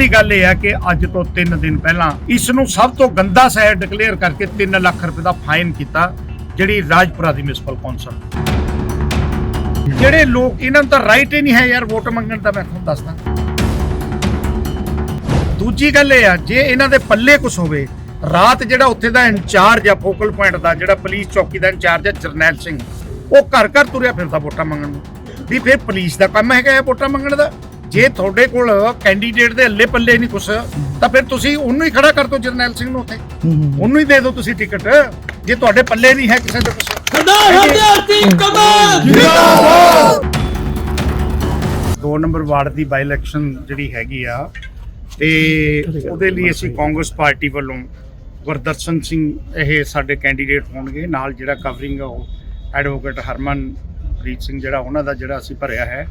ਦੀ ਗੱਲ ਇਹ ਹੈ ਕਿ ਅੱਜ ਤੋਂ 3 ਦਿਨ ਪਹਿਲਾਂ ਇਸ ਨੂੰ ਸਭ ਤੋਂ ਗੰਦਾ ਸ਼ਹਿਰ ਡਿਕਲੇਅਰ ਕਰਕੇ 3 ਲੱਖ ਰੁਪਏ ਦਾ ਫਾਈਨ ਕੀਤਾ ਜਿਹੜੀ ਰਾਜਪੁਰਾ ਦੀ ਮਿਊਨਿਸਪਲ ਕੌਂਸਲ ਜਿਹੜੇ ਲੋਕ, ਇਹਨਾਂ ਨੂੰ ਤਾਂ ਰਾਈਟ ਹੀ ਨਹੀਂ ਹੈ ਯਾਰ ਵੋਟ ਮੰਗਣ ਦਾ, ਮੈਂ ਤੁਹਾਨੂੰ ਦੱਸਦਾ। ਦੂਜੀ ਗੱਲ ਇਹ ਆ, ਜੇ ਇਹਨਾਂ ਦੇ ਪੱਲੇ ਕੁਝ ਹੋਵੇ, ਰਾਤ ਜਿਹੜਾ ਉੱਥੇ ਦਾ ਇੰਚਾਰਜ ਆ ਫੋਕਲ ਪੁਆਇੰਟ ਦਾ, ਜਿਹੜਾ ਪੁਲਿਸ ਚੌਕੀ ਦਾ ਇੰਚਾਰਜ ਆ ਜਰਨੈਲ ਸਿੰਘ, ਉਹ ਘਰ ਘਰ ਤੁਰਿਆ ਫਿਰਦਾ ਵੋਟਾਂ ਮੰਗਣ ਨੂੰ। ਵੀ ਫਿਰ ਪੁਲਿਸ ਦਾ ਕੰਮ ਹੈਗਾ ਇਹ ਵੋਟਾਂ ਮੰਗਣ ਦਾ? ਜੇ ਤੁਹਾਡੇ ਕੋਲ ਕੈਂਡੀਡੇਟ ਦੇ ਅੱਲੇ ਪੱਲੇ ਨਹੀਂ ਕੁਛ ਤਾਂ ਫਿਰ ਤੁਸੀਂ ਉਹਨੂੰ ਹੀ ਖੜਾ ਕਰ ਦਿਓ ਜਰਨੈਲ ਸਿੰਘ ਨੂੰ ਉੱਥੇ। ਉਹਨੂੰ ਹੀ ਦੇ ਦਿਓ ਤੁਸੀਂ ਟਿਕਟ। ਜੇ ਤੁਹਾਡੇ ਪੱਲੇ ਨਹੀਂ ਹੈ ਕਿਸੇ ਦੇ ਕੁਛ। ਹਰਦੇਵ ਸਿੰਘ ਕਮਲ! ਦੋ ਨੰਬਰ ਵਾਰਡ ਦੀ ਬਾਈ ਇਲੈਕਸ਼ਨ ਜਿਹੜੀ ਹੈਗੀ ਆ ਤੇ ਉਹਦੇ ਲਈ ਅਸੀਂ ਕਾਂਗਰਸ ਪਾਰਟੀ ਵੱਲੋਂ ਗੁਰਦਰਸ਼ਨ ਸਿੰਘ ਇਹ ਸਾਡੇ ਕੈਂਡੀਡੇਟ ਹੋਣਗੇ। ਨਾਲ ਜਿਹੜਾ ਕਵਰਿੰਗ ਉਹ ਐਡਵੋਕੇਟ ਹਰਮਨਪ੍ਰੀਤ ਸਿੰਘ ਜਿਹੜਾ ਉਹਨਾਂ ਦਾ ਜਿਹੜਾ ਅਸੀਂ ਭਰਿਆ ਹੈ।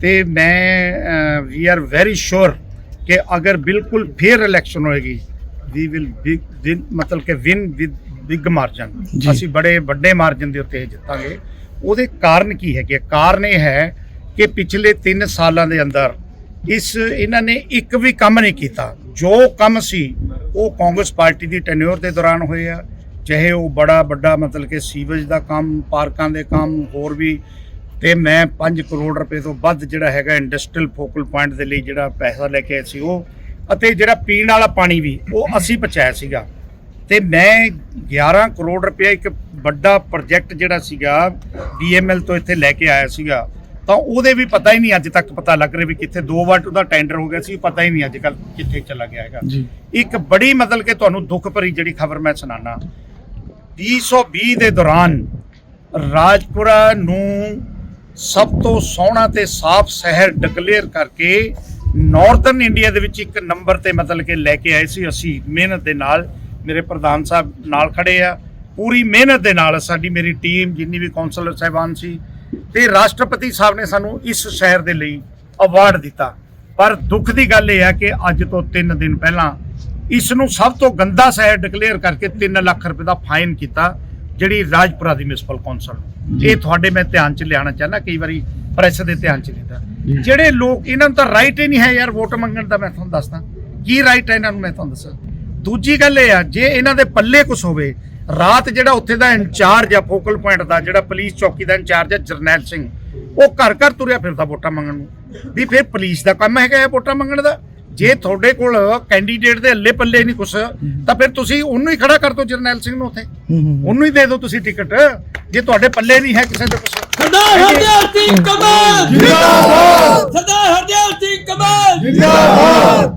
ਤੇ ਮੈਂ ਵੀ ਆਰ ਵੈਰੀ ਸ਼ੋਰ ਕਿ ਅਗਰ ਬਿਲਕੁਲ ਫੇਅਰ ਇਲੈਕਸ਼ਨ ਹੋਏਗੀ ਵੀ ਵਿਲ ਵਿਨ ਮਤਲਬ ਕਿ ਵਿਨ ਵਿਦ ਬਿਗ ਮਾਰਜਨ। ਅਸੀਂ ਬੜੇ ਵੱਡੇ ਮਾਰਜਨ ਦੇ ਉੱਤੇ ਜਿੱਤਾਂਗੇ। ਉਹਦੇ ਕਾਰਨ ਕੀ ਹੈਗੇ ਕਾਰਨ ਇਹ ਹੈ ਕਿ ਪਿਛਲੇ 3 ਸਾਲਾਂ ਦੇ ਅੰਦਰ ਇਸ ਇਹਨਾਂ ਨੇ ਇੱਕ ਵੀ ਕੰਮ ਨਹੀਂ ਕੀਤਾ। ਜੋ ਕੰਮ ਸੀ ਉਹ ਕਾਂਗਰਸ ਪਾਰਟੀ ਦੀ ਟੈਨਿਓਰ ਦੇ ਦੌਰਾਨ ਹੋਏ ਆ। ਚਾਹੇ ਉਹ ਬੜਾ ਵੱਡਾ ਮਤਲਬ ਕਿ ਸੀਵਰੇਜ ਦਾ ਕੰਮ ਪਾਰਕਾਂ ਦੇ ਕੰਮ ਹੋਰ ਵੀ ਤੇ ਮੈਂ 5 ਕਰੋੜ ਰੁਪਏ ਤੋਂ ਵੱਧ ਜਿਹੜਾ ਹੈਗਾ ਇੰਡਸਟਰੀਅਲ ਫੋਕਲ ਪੁਆਇੰਟ ਦੇ ਲਈ ਜਿਹੜਾ ਪੈਸਾ ਲੈ ਕੇ ਆਏ ਸੀ ਉਹ। ਅਤੇ ਜਿਹੜਾ ਪੀਣ ਵਾਲਾ ਪਾਣੀ ਵੀ ਉਹ ਅਸੀਂ ਪਹੁੰਚਾਇਆ ਸੀਗਾ। ਤੇ ਮੈਂ 11 ਕਰੋੜ ਰੁਪਏ ਇੱਕ ਵੱਡਾ ਪ੍ਰੋਜੈਕਟ ਜਿਹੜਾ ਸੀਗਾ ਡੀਐਮਐਲ ਤੋਂ ਇੱਥੇ ਲੈ ਕੇ ਆਇਆ ਸੀਗਾ। ਤਾਂ ਉਹਦੇ ਵੀ ਪਤਾ ਹੀ ਨਹੀਂ ਅੱਜ ਤੱਕ ਪਤਾ ਲੱਗ ਰਿਹਾ ਵੀ ਕਿੱਥੇ ਦੋ ਵਾਰ ਉਹਦਾ ਟੈਂਡਰ ਹੋ ਗਿਆ ਸੀ ਪਤਾ ਹੀ ਨਹੀਂ ਅੱਜ ਕੱਲ ਕਿੱਥੇ ਚਲਾ ਗਿਆ ਹੈਗਾ। ਇੱਕ ਬੜੀ ਮਤਲਬ ਕਿ ਤੁਹਾਨੂੰ ਦੁੱਖ ਭਰੀ ਜਿਹੜੀ ਖਬਰ ਮੈਂ ਸੁਣਾਣਾ 220 ਦੇ ਦੌਰਾਨ ਰਾਜਪੁਰਾ ਨੂੰ ਸਭ ਤੋਂ ਸੋਹਣਾ ਤੇ ਸਾਫ਼ ਸ਼ਹਿਰ ਡਿਕਲੇਅਰ ਕਰਕੇ ਨਾਰਥਰਨ ਇੰਡੀਆ ਦੇ ਵਿੱਚ ਇੱਕ ਨੰਬਰ ਤੇ ਮਤਲਬ ਕਿ ਲੈ ਕੇ ਆਏ ਸੀ। ਅਸੀਂ ਮਿਹਨਤ ਦੇ ਨਾਲ ਮੇਰੇ ਪ੍ਰਧਾਨ ਸਾਹਿਬ ਨਾਲ ਖੜੇ ਆ। ਪੂਰੀ ਮਿਹਨਤ ਦੇ ਨਾਲ ਸਾਡੀ ਮੇਰੀ ਟੀਮ ਜਿੰਨੀ ਵੀ ਕਾਉਂਸਲਰ ਸਾਹਿਬਾਨ ਸੀ ਤੇ ਰਾਸ਼ਟਰਪਤੀ ਸਾਹਿਬ ਨੇ ਸਾਨੂੰ ਇਸ ਸ਼ਹਿਰ ਦੇ ਲਈ ਅਵਾਰਡ ਦਿੱਤਾ। ਪਰ ਦੁੱਖ ਦੀ ਗੱਲ ਇਹ ਹੈ ਕਿ ਅੱਜ ਤੋਂ 3 ਦਿਨ ਪਹਿਲਾਂ ਇਸ ਨੂੰ ਸਭ ਤੋਂ ਗੰਦਾ ਸ਼ਹਿਰ ਡਿਕਲੇਅਰ ਕਰਕੇ 3 ਲੱਖ ਰੁਪਏ ਦਾ ਫਾਈਨ ਕੀਤਾ, ਜਿਹੜੀ ਰਾਜਪੁਰਾ ਦੀ ਮਿਊਨਿਸਪਲ ਕੌਂਸਲ ਜੀ। ਇਹ ਤੁਹਾਡੇ ਮੈਂ ਧਿਆਨ ਚ ਲਿਆਉਣਾ ਚਾਹੁੰਦਾ ਕਈ ਵਾਰੀ ਪ੍ਰੈਸ ਦੇ ਧਿਆਨ ਚ ਲੈਂਦਾ। ਜੀ। ਜਿਹੜੇ ਲੋਕ ਇਹਨਾਂ ਨੂੰ ਤਾਂ ਰਾਈਟ ਹੀ ਨਹੀਂ ਹੈ ਯਾਰ ਵੋਟ ਮੰਗਣ ਦਾ ਮੈਂ ਤੁਹਾਨੂੰ ਦੱਸਦਾ। ਕੀ ਰਾਈਟ ਹੈ ਇਹਨਾਂ ਨੂੰ ਮੈਂ ਤੁਹਾਨੂੰ ਦੱਸਾਂ। ਦੂਜੀ ਗੱਲ ਇਹ ਆ ਜੇ ਇਹਨਾਂ ਦੇ ਪੱਲੇ ਕੁਝ ਹੋਵੇ ਰਾਤ ਜਿਹੜਾ ਉੱਥੇ ਦਾ ਇੰਚਾਰਜ ਆ ਫੋਕਲ ਪੁਆਇੰਟ ਦਾ ਜਿਹੜਾ ਪੁਲਿਸ ਚੌਕੀ ਦਾ ਇੰਚਾਰਜ ਆ ਜਰਨੈਲ ਸਿੰਘ ਉਹ ਘਰ ਘਰ ਤੁਰਿਆ ਫਿਰਦਾ ਵੋਟਾਂ ਮੰਗਣ ਨੂੰ। ਵੀ ਫਿਰ ਪੁਲਿਸ ਦਾ ਕੰਮ ਹੈਗਾ ਇਹ ਵੋਟਾਂ ਮੰਗਣ ਦਾ? ਜੇ ਤੁਹਾਡੇ ਕੋਲ ਕੈਂਡੀਡੇਟ ਦੇ ਅੱਲੇ ਪੱਲੇ ਨਹੀਂ ਕੁਛ ਤਾਂ ਫਿਰ ਤੁਸੀਂ ਉਹਨੂੰ ਹੀ ਖੜਾ ਕਰ ਦਿਓ ਜਰਨੈਲ ਸਿੰਘ ਨੂੰ ਉੱਥੇ। ਉਹਨੂੰ ਹੀ ਦੇ ਦਿਓ ਤੁਸੀਂ ਟਿਕਟ। ਜੇ ਤੁਹਾਡੇ ਪੱਲੇ ਨਹੀਂ ਹੈ ਕਿਸੇ ਦੇ ਕੁਛ। ਸਰਦਾਰ ਹਰਦੇਵ ਸਿੰਘ ਕਮਲ ਜਿੰਦਾਬਾਦ! ਸਰਦਾਰ ਹਰਦੇਵ ਸਿੰਘ ਕਮਲ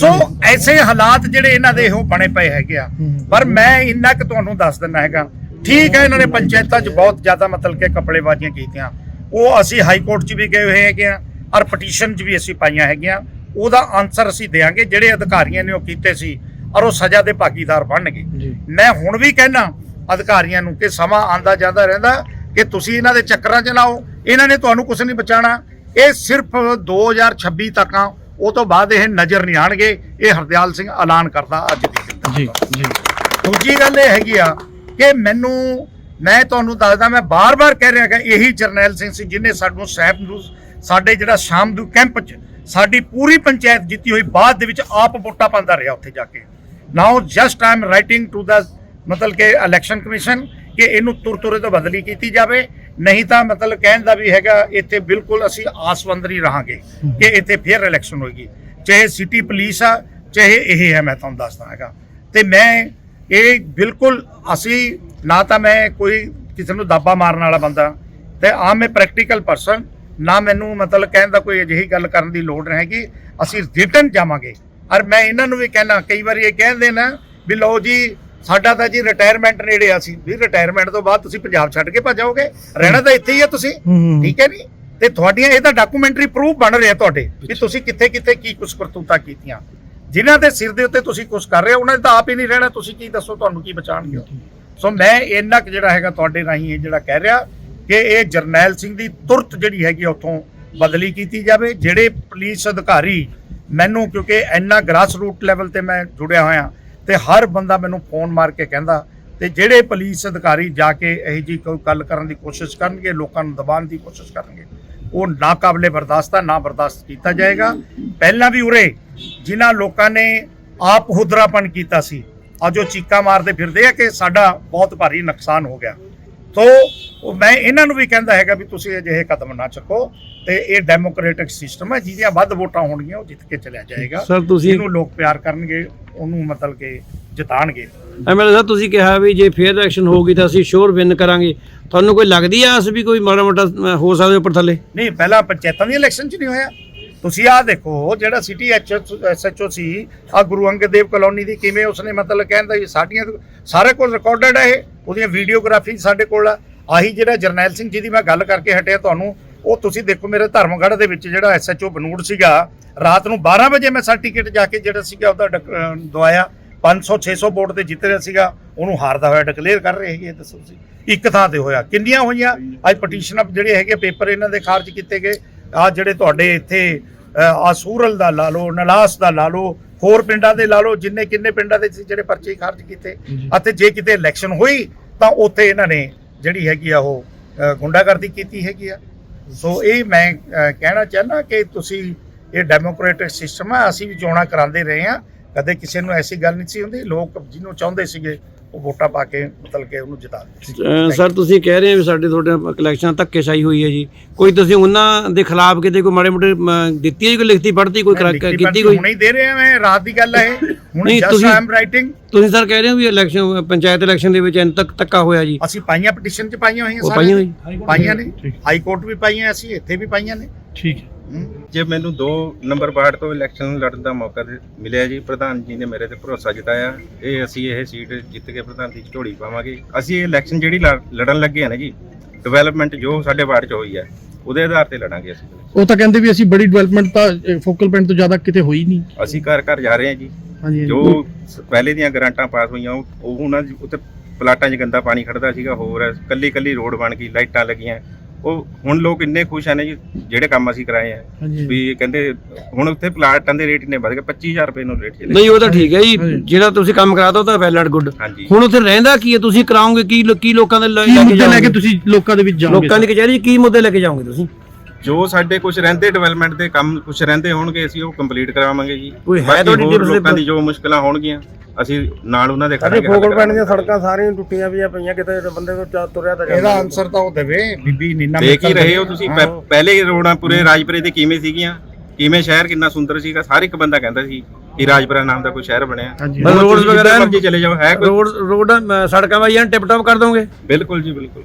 ਸੋ ਐਸੇ ਹਾਲਾਤ ਜਿਹੜੇ ਇਹਨਾਂ ਦੇ ਉਹ ਬਣੇ ਪਏ ਹੈਗੇ ਆ। ਪਰ ਮੈਂ ਇੰਨਾ ਕਿ ਤੁਹਾਨੂੰ ਦੱਸ ਦਿੰਦਾ ਹੈਗਾ। ਠੀਕ ਹੈ ਇਹਨਾਂ ਨੇ ਪੰਚਾਇਤਾਂ 'ਚ ਬਹੁਤ ਜ਼ਿਆਦਾ ਮਤਲਬ ਕਿ ਕਪੜੇਬਾਜ਼ੀਆਂ ਕੀਤੀਆਂ। ਉਹ ਅਸੀਂ ਹਾਈ ਕੋਰਟ 'ਚ ਵੀ ਗਏ ਹੋਏ ਹੈਗੇ ਆ। ਔਰ ਪਟੀਸ਼ਨ 'ਚ ਵੀ ਅਸੀਂ ਪਾਈਆਂ ਹੈਗੀਆਂ। ਉਹਦਾ ਆਨਸਰ ਅਸੀਂ ਦੇਾਂਗੇ ਜਿਹੜੇ ਅਧਿਕਾਰੀਆਂ ਨੇ ਉਹ ਕੀਤੇ ਸੀ ਔਰ ਉਹ ਸਜ਼ਾ ਦੇ ਭਾਗੀਦਾਰ ਬਣਨਗੇ। ਮੈਂ ਹੁਣ ਵੀ ਕਹਿਣਾ ਅਧਿਕਾਰੀਆਂ ਨੂੰ ਕਿ ਸਮਾਂ ਆਂਦਾ ਜਾਂਦਾ ਰਹਿੰਦਾ ਕਿ ਤੁਸੀਂ ਇਹਨਾਂ ਦੇ ਚੱਕਰਾਂ 'ਚ ਨਾ ਆਓ ਇਹਨਾਂ ਨੇ ਤੁਹਾਨੂੰ ਕੁਝ ਨਹੀਂ ਬਚਾਣਾ ਇਹ ਸਿਰਫ 2026 ਤੱਕ ਆ ਉਹ ਤੋਂ ਬਾਅਦ ਇਹ ਨਜ਼ਰ ਨਹੀਂ ਆਣਗੇ ਇਹ ਹਰਦਿਆਲ ਸਿੰਘ ਐਲਾਨ ਕਰਦਾ ਅੱਜ ਦੀ ਜੀ ਜੀ। ਦੂਜੀ ਗੱਲ ਇਹ ਹੈਗੀ ਆ ਕਿ ਮੈਨੂੰ ਮੈਂ ਤੁਹਾਨੂੰ ਦੱਸਦਾ ਮੈਂ ਬਾਰ-ਬਾਰ ਕਹਿ ਰਿਹਾ ਕਿ ਇਹੀ ਜਰਨੈਲ ਸਿੰਘ ਸੀ ਜਿਨੇ ਸਾਨੂੰ ਸਾਹਿਬ ਨੂੰ ਸਾਡੇ ਜਿਹੜਾ ਸ਼ਾਮ ਨੂੰ ਕੈਂਪ 'ਚ ਸਾਡੀ ਪੂਰੀ ਪੰਚਾਇਤ ਜਿੱਤੀ ਹੋਈ, ਬਾਅਦ ਦੇ ਵਿੱਚ ਆਪ ਵੋਟਾਂ ਪਾਉਂਦਾ ਰਿਹਾ ਉੱਥੇ ਜਾ ਕੇ। Now just I writing to ਦਾ ਮਤਲਬ ਕਿ ਇਲੈਕਸ਼ਨ ਕਮਿਸ਼ਨ ਕਿ ਇਹਨੂੰ ਤੁਰ ਤੁਰੇ ਤੋਂ ਬਦਲੀ ਕੀਤੀ ਜਾਵੇ। ਨਹੀਂ ਤਾਂ ਮਤਲਬ ਕਹਿਣ ਦਾ ਵੀ ਹੈਗਾ, ਇੱਥੇ ਬਿਲਕੁਲ ਅਸੀਂ ਆਸਵੰਦਰੀ ਰਹਾਂਗੇ ਕਿ ਇੱਥੇ ਫੇਰ ਇਲੈਕਸ਼ਨ ਹੋਏਗੀ। ਚਾਹੇ ਸਿਟੀ ਪੁਲਿਸ ਆ, ਚਾਹੇ ਇਹ ਹੈ, ਮੈਂ ਤੁਹਾਨੂੰ ਦੱਸਦਾ ਹੈਗਾ। ਤੇ ਮੈਂ ਇਹ ਬਿਲਕੁਲ ਅਸੀਂ, ਨਾ ਤਾਂ ਮੈਂ ਕੋਈ ਕਿਸੇ ਨੂੰ ਦਾਬਾ ਮਾਰਨ ਵਾਲਾ ਬੰਦਾ, ਤੇ ਆ ਮੈਂ ਪ੍ਰੈਕਟੀਕਲ ਪਰਸਨ ਨਾ ਮੈਨੂੰ ਮਤਲਬ ਕਹਿਣ ਦਾ ਕੋਈ ਅਜਿਹੀ ਗੱਲ ਕਰਨ ਦੀ ਲੋੜ ਹੈਗੀ। ਅਸੀਂ ਰਿਟਰਨ ਜਾਵਾਂਗੇ। ਔਰ ਮੈਂ ਇਹਨਾਂ ਨੂੰ ਵੀ ਕਹਿਣਾ ਕਈ ਵਾਰੀ ਇਹ ਕਹਿੰਦੇ ਨਾ ਵੀ ਲਓ ਜੀ ਸਾਡਾ ਤਾਂ ਜੀ ਰਿਟਾਇਰਮੈਂਟ ਨੇੜੇ ਆ ਸੀ ਵੀ ਰਿਟਾਇਰਮੈਂਟ ਤੋਂ ਬਾਅਦ ਤੁਸੀਂ ਪੰਜਾਬ ਛੱਡ ਕੇ ਭੱਜੋਗੇ ਰਹਿਣਾ ਤਾਂ ਇੱਥੇ ਹੀ ਆ ਤੁਸੀਂ। ਠੀਕ ਹੈ ਨਹੀਂ ਤੇ ਤੁਹਾਡੀਆਂ ਇਹ ਤਾਂ ਡਾਕੂਮੈਂਟਰੀ ਪ੍ਰੂਫ ਬਣ ਰਿਹਾ ਤੁਹਾਡੇ ਵੀ ਤੁਸੀਂ ਕਿੱਥੇ ਕਿੱਥੇ ਕੀ ਕੁਝ ਕਰਤੂਤਾ ਕੀਤੀਆਂ। ਜਿਨ੍ਹਾਂ ਦੇ ਸਿਰ ਦੇ ਉੱਤੇ ਤੁਸੀਂ ਕੁਝ ਕਰ ਰਹੇ ਹੋ ਉਹਨਾਂ ਤਾਂ ਆਪ ਹੀ ਨਹੀਂ ਰਹਿਣਾ। ਤੁਸੀਂ ਕੀ ਦੱਸੋ ਤੁਹਾਨੂੰ ਕੀ ਬਚਾਣਗੇ? ਸੋ ਮੈਂ ਇੰਨਾ ਕੁ ਜਿਹੜਾ ਹੈਗਾ ਤੁਹਾਡੇ ਰਾਹੀਂ ਇਹ ਜਿਹੜਾ ਕਹਿ ਰਿਹਾ। ਕਿ ਇਹ ਜਰਨੈਲ ਸਿੰਘ ਦੀ ਤੁਰਤ ਜਿਹੜੀ ਹੈਗੀ ਆ ਉੱਥੋਂ ਬਦਲੀ ਕੀਤੀ ਜਾਵੇ, ਜਿਹੜੇ ਪੁਲਿਸ ਅਧਿਕਾਰੀ ਮੈਨੂੰ, ਕਿਉਂਕਿ ਇੰਨਾ ਗ੍ਰਾਸ ਰੂਟ ਲੈਵਲ ਤੇ ਮੈਂ ਜੁੜਿਆ ਹੋਇਆ, ਤੇ ਹਰ ਬੰਦਾ ਮੈਨੂੰ ਫੋਨ ਮਾਰ ਕੇ ਕਹਿੰਦਾ, ਤੇ ਜਿਹੜੇ ਪੁਲਿਸ ਅਧਿਕਾਰੀ ਜਾ ਕੇ ਇਹੋ ਜੀ ਕੋਈ ਗੱਲ ਕਰਨ ਦੀ ਕੋਸ਼ਿਸ਼ ਕਰਨਗੇ, ਲੋਕਾਂ ਨੂੰ ਦਬਾਉਣ ਦੀ ਕੋਸ਼ਿਸ਼ ਕਰਨਗੇ, ਉਹ ਨਾ ਕਾਬਲੇ ਬਰਦਾਸ਼ਤ ਆ, ਨਾ ਬਰਦਾਸ਼ਤ ਕੀਤਾ ਜਾਏਗਾ। ਪਹਿਲਾਂ ਵੀ ਉਰੇ ਜਿਨ੍ਹਾਂ ਲੋਕਾਂ ਨੇ ਆਪ ਹੁਦਰਾਪਨ ਕੀਤਾ ਸੀ, ਅੱਜ ਉਹ ਚੀਕਾ ਮਾਰਦੇ ਫਿਰਦੇ ਆ ਕਿ ਸਾਡਾ ਬਹੁਤ ਭਾਰੀ ਨੁਕਸਾਨ ਹੋ ਗਿਆ। ਤੋ ਉਹ ਮੈਂ ਇਹਨਾਂ ਨੂੰ ਵੀ ਕਹਿੰਦਾ ਹੈਗਾ ਵੀ ਤੁਸੀਂ ਅਜਿਹੇ ਕਦਮ ਨਾ ਚੱਕੋ ਤੇ ਇਹ ਡੈਮੋਕ੍ਰੈਟਿਕ ਸਿਸਟਮ ਹੈ ਜਿਹਦੀਆਂ ਵੱਧ ਵੋਟਾਂ ਹੋਣਗੀਆਂ ਉਹ ਜਿੱਤ ਕੇ ਚਲਿਆ ਜਾਏਗਾ। ਸਰ ਤੁਸੀਂ ਜਿਹਨੂੰ ਲੋਕ ਪਿਆਰ ਕਰਨਗੇ ਉਹਨੂੰ ਮਤਲਬ ਕਿ ਜਿਤਾਣਗੇ। ਐਮਐਲਏ ਸਾਹਿਬ ਤੁਸੀਂ ਕਿਹਾ ਵੀ ਜੇ ਫੇਅਰ ਇਲੈਕਸ਼ਨ ਹੋਊਗੀ ਤਾਂ ਅਸੀਂ ਸ਼ੋਰ ਵਿਨ ਕਰਾਂਗੇ। ਤੁਹਾਨੂੰ ਕੋਈ ਲੱਗਦੀ ਆ ਆਸ ਵੀ ਕੋਈ ਮਾੜਾ ਮੋਟਾ ਹੋ ਸਕਦਾ ਉੱਪਰ ਥੱਲੇ? ਨਹੀਂ ਪਹਿਲਾਂ ਪੰਚਾਇਤਾਂ ਦੀ ਇਲੈਕਸ਼ਨ 'ਚ ਨਹੀਂ ਹੋਇਆ। ਤੁਸੀਂ ਆਹ ਦੇਖੋ ਜਿਹੜਾ ਸਿਟੀ ਐਸਐਚਓ ਸੀ ਆ ਗੁਰੂ ਅੰਗਦ ਦੇਵ ਕਲੋਨੀ ਦੀ ਕਿਵੇਂ ਉਸਨੇ ਮਤਲਬ ਕਹਿੰਦਾ ਸਾਡੀਆਂ ਸਾਰੇ ਕੋਲ ਰਿਕਾਰਡਡ ਹੈ ਇਹ। ਉਹਦੀਆਂ ਵੀਡੀਓਗ੍ਰਾਫੀ ਸਾਡੇ ਕੋਲ ਆ। ਆਹੀ ਜਿਹੜਾ ਜਰਨੈਲ ਸਿੰਘ ਜੀ ਦੀ ਮੈਂ ਗੱਲ ਕਰਕੇ ਹਟਿਆ ਤੁਹਾਨੂੰ ਉਹ ਤੁਸੀਂ ਦੇਖੋ ਮੇਰੇ ਧਰਮਗੜ੍ਹ ਦੇ ਵਿੱਚ ਜਿਹੜਾ ਐਸਐਚਓ ਬਨੂੜ ਸੀਗਾ ਰਾਤ ਨੂੰ 12 ਵਜੇ ਮੈਂ ਸਰਟੀਫਿਕੇਟ ਜਾ ਕੇ ਜਿਹੜਾ ਸੀਗਾ ਉਹਦਾ ਦਵਾਇਆ। 500 600 ਵੋਟ ਤੇ ਜਿੱਤ ਰਿਹਾ ਸੀਗਾ ਉਹਨੂੰ ਹਾਰਦਾ ਹੋਇਆ ਡਿਕਲੇਅਰ ਕਰ ਰਹੇ ਹੈਗੇ ਦੱਸੋ ਤੁਸੀਂ। ਇੱਕ ਥਾਂ ਤੇ ਹੋਇਆ। ਕਿੰਨੀਆਂ ਹੋਈਆਂ? ਅੱਜ ਪਟੀਸ਼ਨ ਜਿਹੜੇ ਹੈਗੇ ਪੇਪਰ ਇਹਨਾਂ ਦੇ ਖਾਰਜ ਕੀਤੇ ਗਏ। ਆ ਜਿਹੜੇ ਤੁਹਾਡੇ ਇੱਥੇ ਆ ਸੂਰਲ ਦਾ ਲਾ ਲਓ ਨਲਾਸ ਦਾ ਲਾ ਲਓ ਹੋਰ ਪਿੰਡਾਂ ਦੇ ਲਾ ਲਓ ਜਿੰਨੇ ਕਿੰਨੇ ਪਿੰਡਾਂ ਦੇ ਸੀ ਜਿਹੜੇ ਪਰਚੇ ਖਾਰਜ ਕੀਤੇ। ਅਤੇ ਜੇ ਕਿਤੇ ਇਲੈਕਸ਼ਨ ਹੋਈ ਤਾਂ ਉੱਥੇ ਇਹਨਾਂ ਨੇ ਜਿਹੜੀ ਹੈਗੀ ਆ ਉਹ ਗੁੰਡਾਗਰਦੀ ਕੀਤੀ ਹੈਗੀ ਆ। ਸੋ ਇਹ ਮੈਂ ਕਹਿਣਾ ਚਾਹੁੰਦਾ ਕਿ ਤੁਸੀਂ ਇਹ ਡੈਮੋਕ੍ਰੈਟਿਕ ਸਿਸਟਮ ਆ, ਅਸੀਂ ਵੀ ਚੋਣਾਂ ਕਰਾਉਂਦੇ ਰਹੇ ਆ। ਕਦੇ ਕਿਸੇ ਨੂੰ ਐਸੀ ਗੱਲ ਨਹੀਂ ਸੀ ਹੁੰਦੀ। ਲੋਕ ਜਿਹਨੂੰ ਚਾਹੁੰਦੇ ਸੀਗੇ ਉਹ ਵੋਟਾਂ ਪਾ ਕੇ ਮਤਲਬ ਕਿ ਉਹਨੂੰ ਜਿਤਾ ਸਰ ਤੁਸੀਂ ਕਹਿ ਰਹੇ ਹੋ ਵੀ ਸਾਡੇ ਤੁਹਾਡੇ ਕਲੈਕਸ਼ਨ ਧੱਕੇਸ਼ਾਹੀ ਹੋਈ ਹੈ ਜੀ। ਕੋਈ ਤੁਸੀਂ ਉਹਨਾਂ ਦੇ ਖਿਲਾਫ ਕਿਤੇ ਕੋਈ ਮਾੜੇ ਮੋਟੇ ਦਿੱਤੀ ਹੈ ਕੋਈ ਲਿਖਤੀ ਪੜ੍ਹਤੀ ਕੋਈ ਕੀਤੀ ਕੋਈ? ਹੁਣੇ ਹੀ ਦੇ ਰਹੇ ਆ ਮੈਂ ਰਾਤ ਦੀ ਗੱਲ ਹੈ ਇਹ। ਹੁਣ ਨਹੀਂ, ਜਸਟ ਐਮ ਰਾਈਟਿੰਗ ਤੁਸੀਂ ਸਰ ਕਹਿ ਰਹੇ ਹੋ ਵੀ ਇਲੈਕਸ਼ਨ ਪੰਚਾਇਤ ਇਲੈਕਸ਼ਨ ਦੇ ਵਿੱਚ ਇੰਨ ਤੱਕ ਧੱਕਾ ਹੋਇਆ ਜੀ। ਅਸੀਂ ਪਾਈਆਂ ਪਟੀਸ਼ਨ 'ਚ ਪਾਈਆਂ ਹੋਈਆਂ ਸਾਰਿਆਂ ਪਾਈਆਂ ਨੇ। ਹੋਈ ਕੋਰਟ ਵੀ ਪਾਈਆਂ ਅਸੀਂ ਇੱਥੇ ਵੀ ਪਾਈਆਂ ਨੇ। ਠੀਕ ਹੂੰ। ਜੇ ਮੈਨੂੰ 2 ਨੰਬਰ ਵਾਰਡ ਤੋਂ ਇਲੈਕਸ਼ਨ ਲੜਨ ਦਾ ਮੌਕਾ ਮਿਲਿਆ ਜੀ ਪ੍ਰਧਾਨ ਜੀ ਨੇ ਮੇਰੇ ਤੇ ਭਰੋਸਾ ਜਤਾਇਆ। ਇਹ ਅਸੀਂ ਇਹ ਸੀਟ ਜਿੱਤ ਕੇ ਪ੍ਰਧਾਨ ਦੀ ਝੋਲੀ ਪਾਵਾਂਗੇ। ਅਸੀਂ ਇਹ ਇਲੈਕਸ਼ਨ ਜਿਹੜੀ ਲੜ- ਲੜਨ ਲੱਗੇ ਆ ਨਾ ਜੀ ਡਿਵੈਲਪਮੈਂਟ ਜੋ ਸਾਡੇ ਵਾਰਡ 'ਚ ਹੋਈ ਹੈ ਉਹਦੇ ਆਧਾਰ ਤੇ ਲੜਾਂਗੇ ਅਸੀਂ। ਉਹ ਤਾਂ ਕਹਿੰਦੇ ਵੀ ਅਸੀਂ ਬੜੀ ਡਿਵੈਲਪਮੈਂਟ ਤਾਂ ਫੋਕਲ ਪੁਆਇੰਟ ਤੋਂ ਜ਼ਿਆਦਾ ਕਿਤੇ ਹੋਈ ਨਹੀਂ। ਅਸੀਂ ਘਰ ਘਰ ਜਾ ਰਹੇ ਹਾਂ ਜੀ। ਜੋ ਪਹਿਲੇ ਦੀਆਂ ਗ੍ਰਾਂਟਾਂ ਪਾਸ ਹੋਈਆਂ ਉਹ ਉਹ ਉਹਨਾਂ ਉੱਤੇ ਪਲਾਟਾਂ 'ਚ ਗੰਦਾ ਪਾਣੀ ਖੜਦਾ ਸੀਗਾ ਹੋਰ ਕੱਲੀ ਕੱਲੀ ਰੋਡ ਬਣ ਗਈ ਲਾਈਟਾਂ ਲੱਗੀਆਂ। ਉਹ ਹੁਣ ਲੋਕ ਇੰਨੇ ਖੁਸ਼ ਹਨ ਜੀ ਜਿਹੜੇ ਕੰਮ ਅਸੀਂ ਕਰਾਏ ਆ। ਹਾਂਜੀ। ਵੀ ਇਹ ਕਹਿੰਦੇ ਹੁਣ ਉੱਥੇ ਪਲਾਟਾਂ ਦੇ ਰੇਟ ਨੇ ਵਧ ਗਏ 25000 ਰੁਪਏ ਨੂੰ ਰੇਟ ਚਲੇ ਨਹੀਂ ਉਹ ਤਾਂ ਠੀਕ ਹੈ ਜੀ। ਜਿਹੜਾ ਤੁਸੀਂ ਕੰਮ ਕਰਾਤਾ ਉਹ ਤਾਂ ਵੈਲ ਐਂਡ ਗੁੱਡ ਹਾਂਜੀ। ਹੁਣ ਉੱਥੇ ਰਹਿੰਦਾ ਕੀ ਹੈ? ਤੁਸੀਂ ਕਰਾਓਗੇ ਕੀ ਲੋ- ਕੀ ਲੋਕਾਂ ਦੇ ਲੈ ਕੀ ਲੈ ਕੇ ਮੁੱਦੇ ਲੈ ਕੇ ਜਾਓਗੇ? ਤੁਸੀਂ ਲੋਕਾਂ ਦੇ ਵਿੱਚ ਜਾਓਗੇ ਲੋਕਾਂ ਦੀ ਕਚਹਿਰੀ 'ਚ ਕੀ ਮੁੱਦੇ ਲੈ ਕੇ ਜਾਓਗੇ ਤੁਸੀਂ? ਜੋ ਸਾਡੇ ਕੁਝ ਰਹਿੰਦੇ ਡਿਵੈਲਪਮੈਂਟ ਦੇ ਕੰਮ ਕੁਝ ਰਹਿੰਦੇ ਹੋਣਗੇ ਅਸੀਂ ਉਹ ਕੰਪਲੀਟ ਕਰਾਵਾਂਗੇ ਜੀ। ਕੋਈ ਹੈ ਤੁਹਾਡੀ tips ਦੇ ਲੋਕਾਂ ਦੀ ਜੋ ਮੁਸ਼ਕਲਾਂ ਹੋਣਗੀਆਂ ਅਸੀਂ ਨਾਲ ਉਹਨਾਂ ਦੇ ਸਾਡੇ ਖੜਾਂਗੇ ਪਿੰਡ ਦੀਆਂ ਸੜਕਾਂ ਸਾਰੀਆਂ ਟੁੱਟੀਆਂ ਪਈਆਂ ਪਈਆਂ ਕਿਤੇ ਬੰਦੇ ਕੋਲ ਚਾ- ਤੁਰਿਆ ਤਾਂ ਇਹਦਾ ਆਨਸਰ ਤਾਂ ਉਹ ਦੇਵੇ ਬੀਬੀ ਨੀਨਾ ਦੇਖ ਹੀ ਮਿੱਤਲ ਰਹੇ ਹੋ ਤੁਸੀਂ ਪਹਿ- ਪਹਿਲੇ ਹੀ ਰੋਡਾਂ ਪੂਰੇ ਰਾਜਪੁਰੇ ਦੇ ਕਿਵੇਂ ਸੀਗੀਆਂ ਕਿਵੇਂ ਸ਼ਹਿਰ ਕਿੰਨਾ ਸੁੰਦਰ ਸੀਗਾ ਹਰ ਇੱਕ ਬੰਦਾ ਕਹਿੰਦਾ ਸੀ ਕਿ ਰਾਜਪੁਰਾ ਨਾਮ ਦਾ ਕੋਈ ਸ਼ਹਿਰ ਬਣਿਆ। ਹਾਂਜੀ। ਹੁਣ ਜਿੱਧਰ ਵਗੈਰਾ- ਮਰਜ਼ੀ ਚਲੇ ਜਾਓ ਹੈ ਕੋਈ? ਰੋਡ ਰੋਡ ਸੜਕਾਂ ਵਾਈਆਂ ਟਿਪ ਟਾਪ ਕਰ ਦੋਗੇ? ਬਿਲਕੁਲ ਜੀ ਬਿਲਕੁਲ।